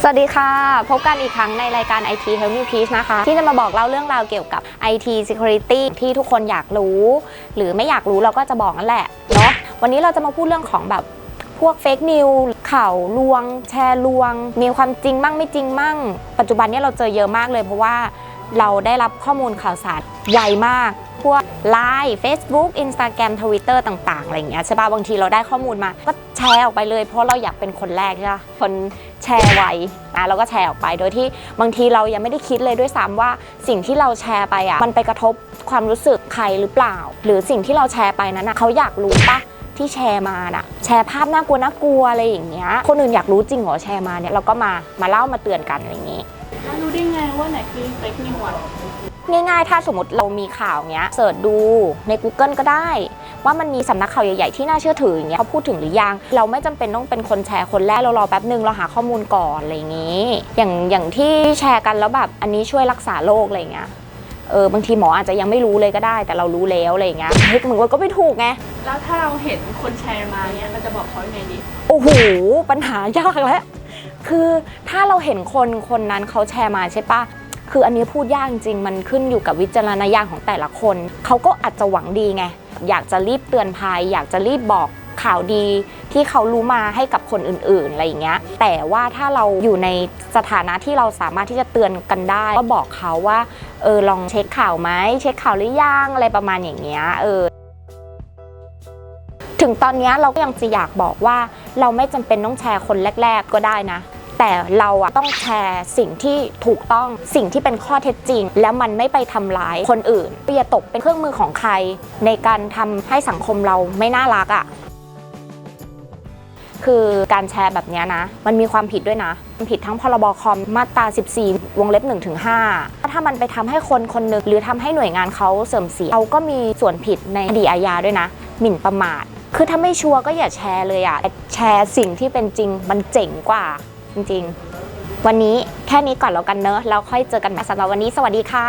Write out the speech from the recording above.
สวัสดีค่ะ พบกันอีกครั้งในรายการ IT Help Me Peace นะคะ ที่จะมาบอกเล่าเรื่องราวเกี่ยวกับ IT Security ที่ทุกคนอยากรู้ หรือไม่อยากรู้เราก็จะบอกนั่นแหละเนาะวันนี้เราจะมาพูดเรื่องของแบบพวกเฟกนิวข่าวลวง แชร์ลวง มีความจริงมั่งไม่จริงมั่ง ปัจจุบันนี้เราเจอเยอะมากเลยเพราะว่าเราได้รับข้อมูลข่าวสารไวมาก พวก Line Facebook Instagram Twitter ต่างๆ อะไรอย่างเงี้ยใช่ป่ะบางทีเราได้ข้อมูลมา ก็แชร์ออกไปเลย เพราะเราอยากเป็นคนแรกใช่ปะคนแชร์ไวอะเราก็แชร์ออกไป โดยที่บางทีเรายังไม่ได้คิดเลยด้วยซ้ำว่าสิ่งที่เราแชร์ไปอะมันไปกระทบความรู้สึกใครหรือเปล่า หรือสิ่งที่เราแชร์ไปนั้นนะเขาอยากรู้ปะที่แชร์มาน่ะแชร์ภาพน่ากลัวน่ากลัวอะไรอย่างเงี้ยคนอื่นอยากรู้จริงเหรอแชร์มาเนี่ยเราก็มามาเล่ามาเตือนกันอะไรอย่างงี้ ได้ไงว่าไหนคือเฟกนิวอะง่ายๆ ถ้าสมมติเรามีข่าวเงี้ยเสิร์ชดูใน Google ก็ได้ ว่ามันมีสำนักข่าวใหญ่ๆ ที่น่าเชื่อถืออย่างเงี้ยเขาพูดถึงหรือยัง เราไม่จำเป็นต้องเป็นคนแชร์คนแรก เรารอแป๊บนึงเราหาข้อมูลก่อนอะไรอย่างงี้ อย่างอย่างที่แชร์กันแล้วแบบอันนี้ช่วยรักษาโรคอะไรอย่างเงี้ยเออบางทีหมออาจจะยังไม่รู้เลยก็ได้ แต่เรารู้แล้วอะไรอย่างเงี้ยเฮ้ยมึงก็ไม่ถูกไงแล้วถ้าเราเห็นคนแชร์มาเนี้ยเราจะบอกเขายังไงดีโอ้โหปัญหายากแล้ว คือถ้าเราเห็นคนคนนั้นเขาแชร์มาใช่ปะคืออันนี้พูดยากจริงมันขึ้นอยู่กับวิจารณญาณของแต่ละคน เขาก็อาจจะหวังดีไง อยากจะรีบเตือนภัย อยากจะรีบบอกข่าวดีที่เขารู้มาให้กับคนอื่นๆอะไรอย่างเงี้ย แต่ว่าถ้าเราอยู่ในสถานะที่เราสามารถที่จะเตือนกันได้ ก็บอกเขาว่าเออลองเช็คข่าวไหมเช็คข่าวหรือยังอะไรประมาณอย่างเงี้ยเออถึงตอนนี้เราก็ยังจะอยากบอกว่าเราไม่จำเป็นต้องแชร์คนแรก ๆ ก็ได้นะ แต่เราอะต้องแชร์สิ่งที่ถูกต้องสิ่งที่เป็นข้อเท็จจริง แล้วมันไม่ไปทำร้ายคนอื่นอย่าตกเป็นเครื่องมือของใคร ในการทำให้สังคมเราไม่น่ารักอะคือการแชร์แบบนี้นะ มันมีความผิดด้วยนะ มันผิดทั้งพรบคอมมาตรา 14 วงเล็บ1ถึง5ถ้ามันไปทำให้คนคนหนึงหรือทำให้หน่วยงานเขาเสื่อมเสียเราก็มีส่วนผิดในคดีอาญาด้วยนะ หมิ่นประมาท คือถ้าไม่ชัวร์ก็อย่าแชร์เลยอะแชร์สิ่งที่เป็นจริงมันเจ๋งกว่า จริง ๆ วันนี้แค่นี้ก่อนแล้วกันเนอะแล้วค่อยเจอกันใหม่สำหรับวันนี้ สวัสดีค่ะ